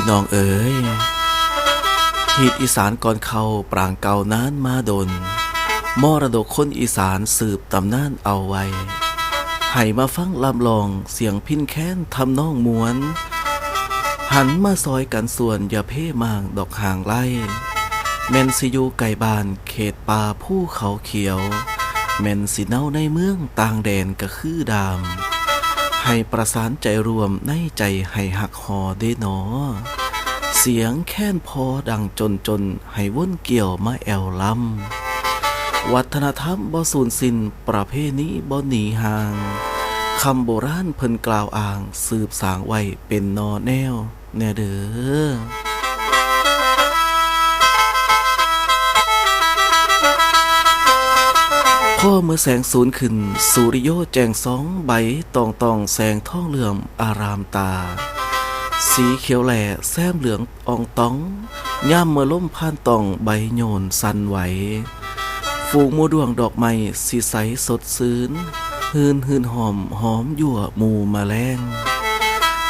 พี่น้องเอ๋ยฮีดอีสานก่อนเขาปรางเก่านานมาดนมรดกคนอีสานสืบตำนานเอาไว้ ให้มาฟังลำลองเสียงพินแค้นทำนองมวน หันมาซอยกันส่วนอย่าเพ่มางดอกห่างไล่แมนสิอยูไก่บานเขตป่าผู้เขาเขียว แมนสิเน่าในเมืองต่างแดนก็คือดาม ให้ประสานใจรวมในใจให้หักหอเด้หนอ เสียงแค้นพอดังจนจนให้ว่นเกี่ยวมาแอวลำ วัฒนธรรมบ่สูญสิ้นประเพณีบ่หนีห่าง คำโบราณเพิ่นกล่าวอ้าง สืบสางไว้เป็นนอแนว แน่เด้อพ่อเมื่อแสงสูญขึ้น สุริโยแจงสองใบตองตองแสงท่องเหลื่อมอารามตา สีเขียวแหล่แซมเหลืองอองตอง ย่ามเมื่อล่มผ่านตองใบโยนสันไหวฝูงหมูดวงดอกไม้สีใสสดซื้นฮืนฮืนหอมหอมยั่วหมูมาแรง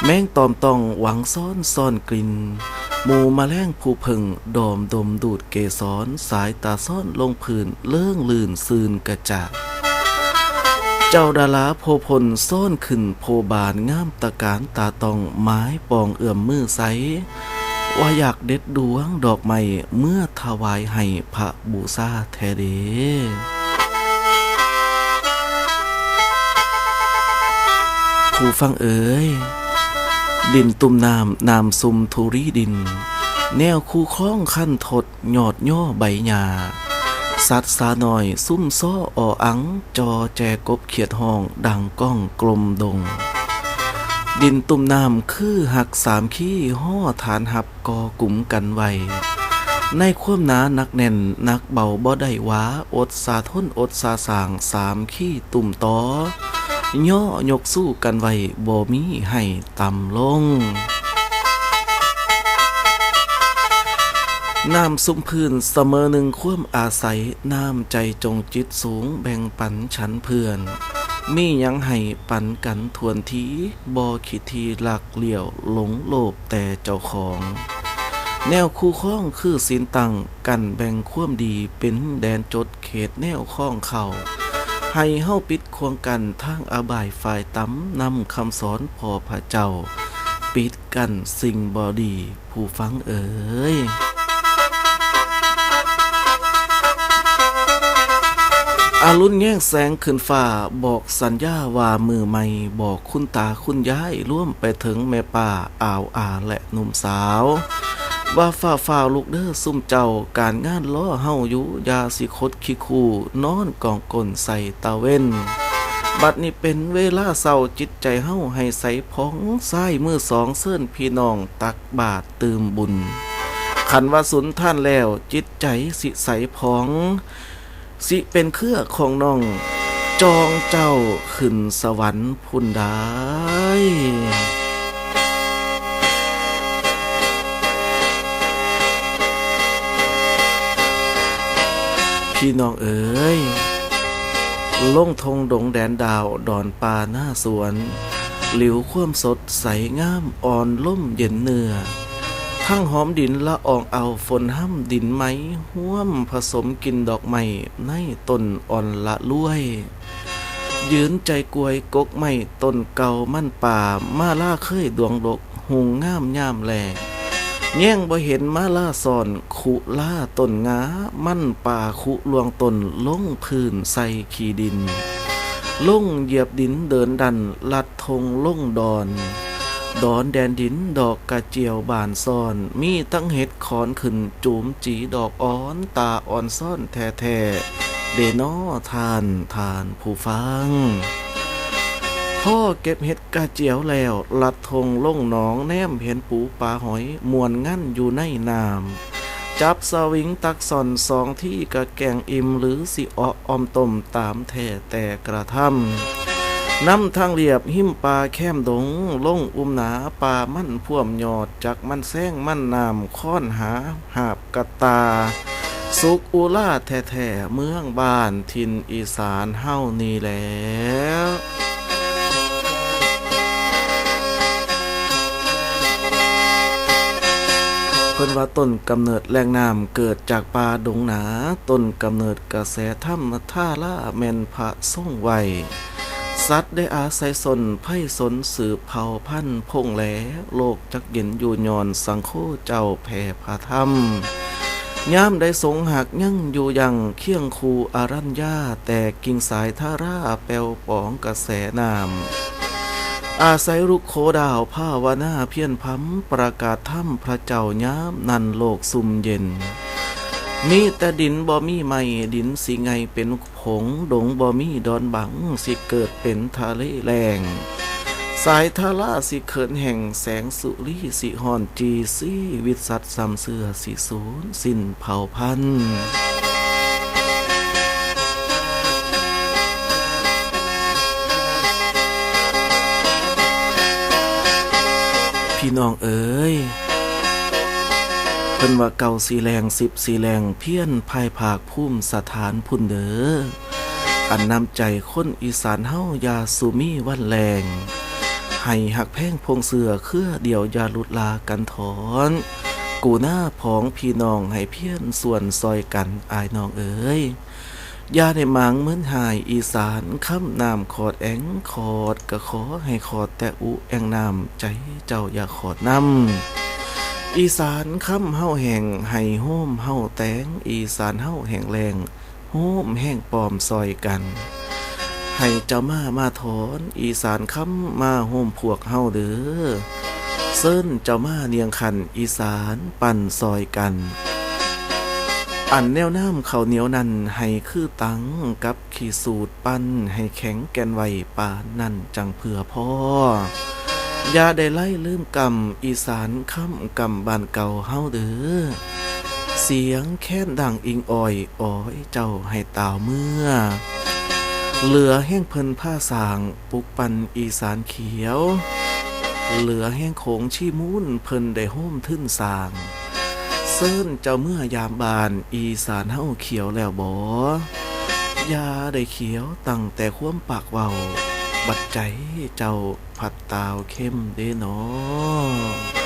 แมงตอมตองหวังซ่อนซ่อนกลิ่นหมูมาแรงผู้พึงดอมดมดูดเกสรสายตาซ่อนลงพื้นเลื่องลื่นซืนกระจาก เจ้าดาราโพพลซ่อนขึ้นโพบานงามตะการตาตองไม้ปองเอื่อมมือใส ว่าอยากเด็ดดวงดอกไม้เมื่อถวายให้พระบูชาแทเดผู้ฟังเอ๋ยดินตุ่มน้ำน้ำซุมทุรีดิน แนวคู่คล้องขั้นทดหยอดย่อใบหญ้า สัตว์สาหน่อย ซุ่มซ้ออ่ออัง จอแจกบเขียดห้อง ดังก้องกลมดง ดินตุ่มน้ำคือหักสามขี้ห่อฐานหับกอกลุ่มกันไวในความหนานักแน่นนักเบาบ่ได้หว้าอดสาทนอดสาสางสามขี้ตุ่มต้อย่อยกสู้กันไว้บ่มีให้ต่ำลง น้ำสุมพื้นเสมอหนึ่งควมอาศัย น้ำใจจงจิตสูงแบ่งปันฉันเพื่อน มียังให้ปันกันทวนทีบ่คิทีหลักเหลี่ยวหลงโลภแต่เจ้าของ แนวคู่ข้องคือศีลตังกันแบ่งควมดีเป็นแดนจดเขตแนวข้องเข่าให้เฮ้าปิดควงกันทางอาบายฝ่ายต้ำนำคำสอนพอพระเจ้า ปิดกันสิ่งบอดี ผู้ฟังเอ๋ย อารุณแง่งแสงขึ้นฟ้าบอกสัญญาว่ามือใหม่บอกคุณตาคุณยายร่วมไปถึงแม่ป่าอ่าวอาและหนุ่มสาว ว่าฝ่าฝ่าวลูกเด้อซุ่มเจ้าการงานล้อเฮาอยู่ยาสิคดขี้คู่นอนกองกลนใส่ตาเว้น บัดนี้เป็นเวลาเศร้าจิตใจเฮาให้ใสพองซ้ายมือสองเสื้นพี่น้องตักบาทตืมบุญขันว่าสุนท่านแล้วจิตใจสิใสพอง สิเป็นเครือของน้อง จองเจ้าขึ้นสวรรค์พุ่นได้พี่น้องเอ๋ยล่งทงดงแดนดาว ดอนป่าหน้าสวน หลิวคว่มสดใสงามอ่อนล่มเย็นเนื้อ ทั้งหอมดินละอองเอาฝนห้ำดินไหมห่วมผสมกินดอกไม้ในต้นอ่อนละลุยยืนใจกวยกกไม้ต้นเก่ามั่นป่ามาล่าเคยดวงดกหุงงามย่ามแลแย่งบ่เห็นมาล่าสอนขุล่าต้นงามั่นป่าขุลวงตนลงพื้นใส่ขีดิน ลงเหยียบดินเดินดัน ลัดทงลงดอน ดอนแดนดินดอกกระเจียวบานซ่อน มีตั้งเห็ดขอนขึ้นจูมจีดอกอ้อนตาอ่อนซ่อนแท้แท้ๆเดนอทานทานผู้ฟัง พ่อเก็บเห็ดกระเจียวแล้วลัดทงลงหนองแนมเห็นปูปลาหอยมวนงั้นอยู่ในน้ำจับสวิงตักสอนสองที่กะแกงอิ่มหรือสิออออมต้มตามแท่แต่กระทำ น้ำทางเรียบหิมปลาแคมดง ลงอุ้มหนาปลามั่นพ่วมยอดจากมันแซงมั่นนามค้อนหาหาบกะตา สุกอุลาแท้ๆเมืองบ้านทินอีสานเฮ้านี่แล้วพพิ่นว่าต้นกำเนิดแหล่งน้ำเกิดจากป่าดงหนา ต้นกำเนิดกระแสถ้ำท่าล่าแม่นพระทรงไว สัตว์ได้อาศัยสนไพ่สนสืบเผ่าพันธุ์พงแหลโลกจักเย็นอยู่ยอนสังโคเจ้าแผ่พาธรรมยามได้สงหักยั่งอยู่ยังเคียงคูอารัญญาแต่กิ่งสายท่าราแปวปองกระแสน้ำอาศัยรุกโคดาวผ้าวนาเพียนพัมประกาศถ้ำพระเจ้ายามนันโลกซุ่มเย็น มีแต่ดินบ่มีไม่ดินสิไงเป็นผงดงบ่มีดอนบังสิเกิดเป็นทะเลแรงสายทาราสิเขินแห่งแสงสุรีสิหอนจีซีวิสัตสัมเสือสิศูนย์สิ้นเผ่าพันธุ์พี่น้องเอ๋ย เพิ่นว่าเก่าสีแรงสิบสีแรงเพี้ยนภายภาคภูมิสถานพุ่นเด้ออันนำใจคนอีสานเฮายาสุมีวันแรงให้หักแพ่งพงเสือเครือเดียวยาลุดลากันถอน กูหน้าผองพี่น้องให้เพี้ยนส่วนซอยกันอายน้องเอ๋ยยาในหมังเหมือนหายอีสานค้ำนามขอดแองขอดก็ขอให้ขอดแต่อุแองนามใจเจ้าอย่าขอดนำ อีสานค้ำเฮาแห่งให้โฮมเฮาแตง อีสานเฮาแห่งแรงโฮมแห่งปอมซอยกันให้เจ้ามามาถอน อีสานค้ำมาโฮมพวกเฮาเด้อเซิ้นเจ้ามาเนียงคัน อีสานปั่นซอยกัน อันแนวน้ำเขาเหนียวนั่นให้คือตังกับขี่สูตรปั้นให้แข็งแกนไวป่านั่นจังเผื่อพ่อ ย่าได้ไล่ลืมกรรมอีสานค่ำกรรมบานเก่าเฮาเด้อเสียงแค้นดังอิงอ้อยอ้อยเจ้าให้ตาวเมื่อ เหลือแห้งเพิ่นผ้าสางปุกปันอีสานเขียว เหลือแห้งโขงชีมูนเพิ่นได้โฮมทึ่นสางเซิ้นเจ้าเมื่อยามบานอีสานเฮาเขียวแล้วบ่ยาได้เขียวตั้งแต่ความปากเว้า บัดใจเจ้าผัดตาวเข้มเด้เนาะ